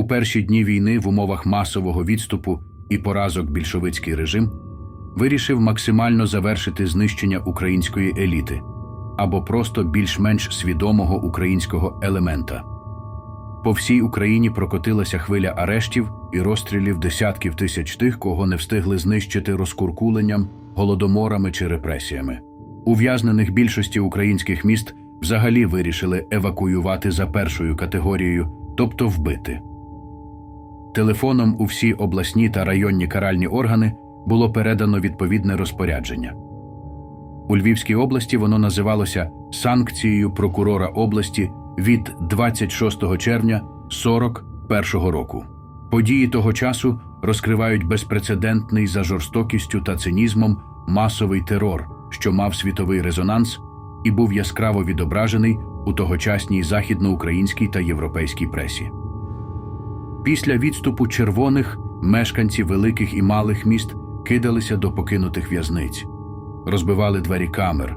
У перші дні війни в умовах масового відступу і поразок більшовицький режим вирішив максимально завершити знищення української еліти або просто більш-менш свідомого українського елемента. По всій Україні прокотилася хвиля арештів і розстрілів десятків тисяч тих, кого не встигли знищити розкуркуленням, голодоморами чи репресіями. Ув'язнених більшості українських міст взагалі вирішили евакуювати за першою категорією, тобто вбити. Телефоном у всі обласні та районні каральні органи було передано відповідне розпорядження. У Львівській області воно називалося санкцією прокурора області від 26 червня 41 року. Події того часу розкривають безпрецедентний за жорстокістю та цинізмом масовий терор, що мав світовий резонанс і був яскраво відображений у тогочасній західноукраїнській та європейській пресі. Після відступу червоних мешканці великих і малих міст кидалися до покинутих в'язниць, розбивали двері камер,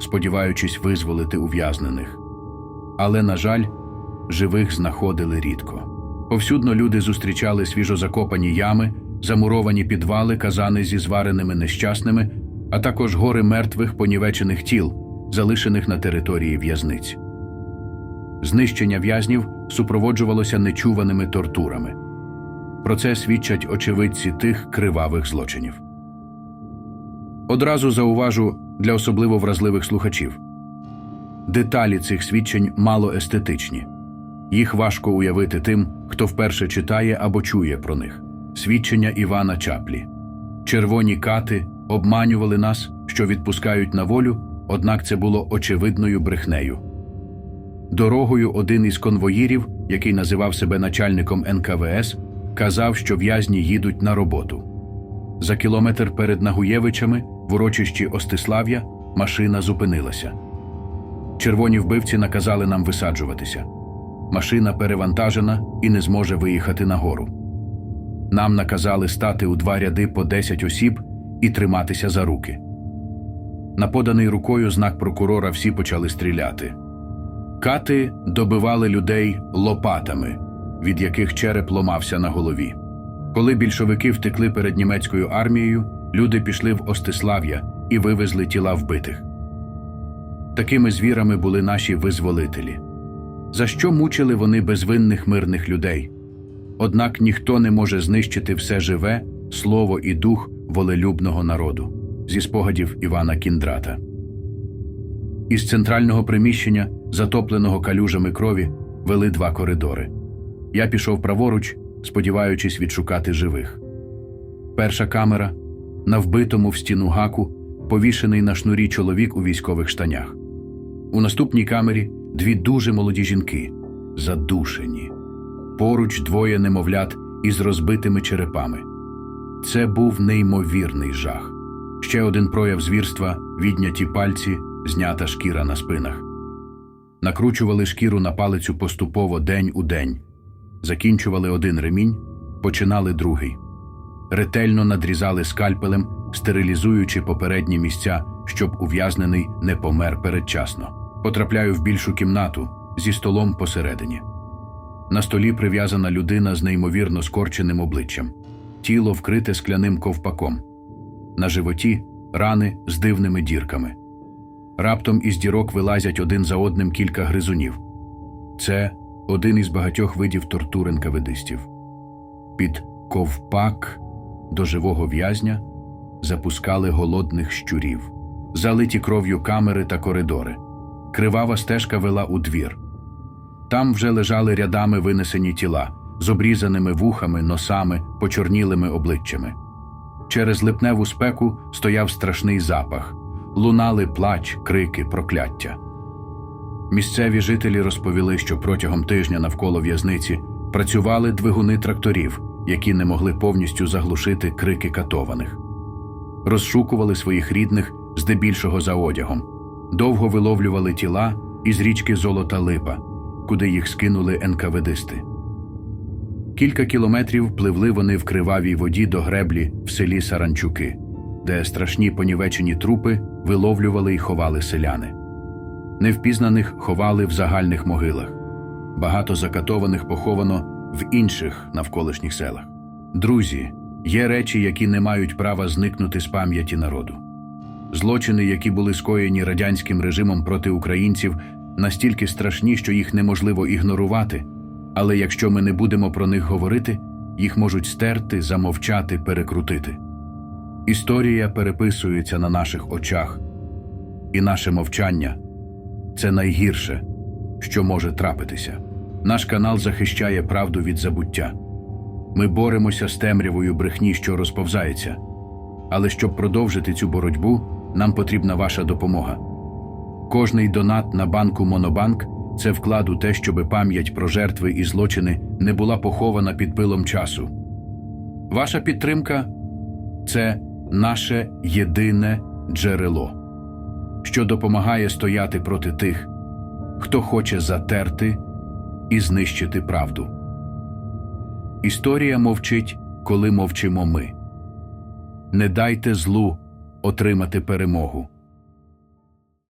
сподіваючись визволити ув'язнених. Але, на жаль, живих знаходили рідко. Повсюдно люди зустрічали свіжозакопані ями, замуровані підвали, казани зі звареними нещасними, а також гори мертвих понівечених тіл, залишених на території в'язниць. Знищення в'язнів супроводжувалося нечуваними тортурами. Про це свідчать очевидці тих кривавих злочинів. Одразу зауважу для особливо вразливих слухачів. Деталі цих свідчень мало естетичні. Їх важко уявити тим, хто вперше читає або чує про них. Свідчення Івана Чаплі. Червоні кати обманювали нас, що відпускають на волю, однак це було очевидною брехнею. Дорогою один із конвоїрів, який називав себе начальником НКВС, казав, що в'язні їдуть на роботу. За кілометр перед Нагуєвичами, в урочищі Остислав'я, машина зупинилася. Червоні вбивці наказали нам висаджуватися. Машина перевантажена і не зможе виїхати нагору. Нам наказали стати у два ряди по 10 осіб і триматися за руки. На поданий рукою знак прокурора всі почали стріляти. Кати добивали людей лопатами, від яких череп ломався на голові. Коли більшовики втекли перед німецькою армією, люди пішли в Остислав'я і вивезли тіла вбитих. Такими звірами були наші визволителі. За що мучили вони безвинних мирних людей? Однак ніхто не може знищити все живе, слово і дух волелюбного народу зі спогадів Івана Кіндрата. Із центрального приміщення, затопленого калюжами крові, вели два коридори. Я пішов праворуч, сподіваючись відшукати живих. Перша камера на вбитому в стіну гаку, повішений на шнурі чоловік у військових штанях. У наступній камері дві дуже молоді жінки, задушені. Поруч двоє немовлят із розбитими черепами. Це був неймовірний жах. Ще один прояв звірства відняті пальці, знята шкіра на спинах. Накручували шкіру на палицю поступово день у день. Закінчували один ремінь, починали другий. Ретельно надрізали скальпелем, стерилізуючи попередні місця, щоб ув'язнений не помер передчасно. Потрапляю в більшу кімнату зі столом посередині. На столі прив'язана людина з неймовірно скорченим обличчям, тіло вкрите скляним ковпаком. На животі рани з дивними дірками. Раптом із дірок вилазять один за одним кілька гризунів. Це один із багатьох видів тортур НКВДистів. Під ковпак до живого в'язня запускали голодних щурів, залиті кров'ю камери та коридори. Кривава стежка вела у двір. Там вже лежали рядами винесені тіла з обрізаними вухами, носами, почорнілими обличчями. Через липневу спеку стояв страшний запах, лунали плач, крики, прокляття. Місцеві жителі розповіли, що протягом тижня навколо в'язниці працювали двигуни тракторів, які не могли повністю заглушити крики катованих. Розшукували своїх рідних здебільшого за одягом, довго виловлювали тіла із річки Золота Липа, куди їх скинули НКВДисти. Кілька кілометрів пливли вони в кривавій воді до греблі в селі Саранчуки, де страшні понівечені трупи виловлювали і ховали селяни. Невпізнаних ховали в загальних могилах. Багато закатованих поховано в інших навколишніх селах. Друзі, є речі, які не мають права зникнути з пам'яті народу. Злочини, які були скоєні радянським режимом проти українців, настільки страшні, що їх неможливо ігнорувати. Але якщо ми не будемо про них говорити, їх можуть стерти, замовчати, перекрутити. Історія переписується на наших очах, і наше мовчання це найгірше, що може трапитися. Наш канал захищає правду від забуття. Ми боремося з темрявою брехні, що розповзається. Але щоб продовжити цю боротьбу, нам потрібна ваша допомога. Кожний донат на банку Монобанк це вклад у те, щоб пам'ять про жертви і злочини не була похована під пилом часу. Ваша підтримка це наше єдине джерело, що допомагає стояти проти тих, хто хоче затерти і знищити правду. Історія мовчить, коли мовчимо ми. Не дайте злу отримати перемогу.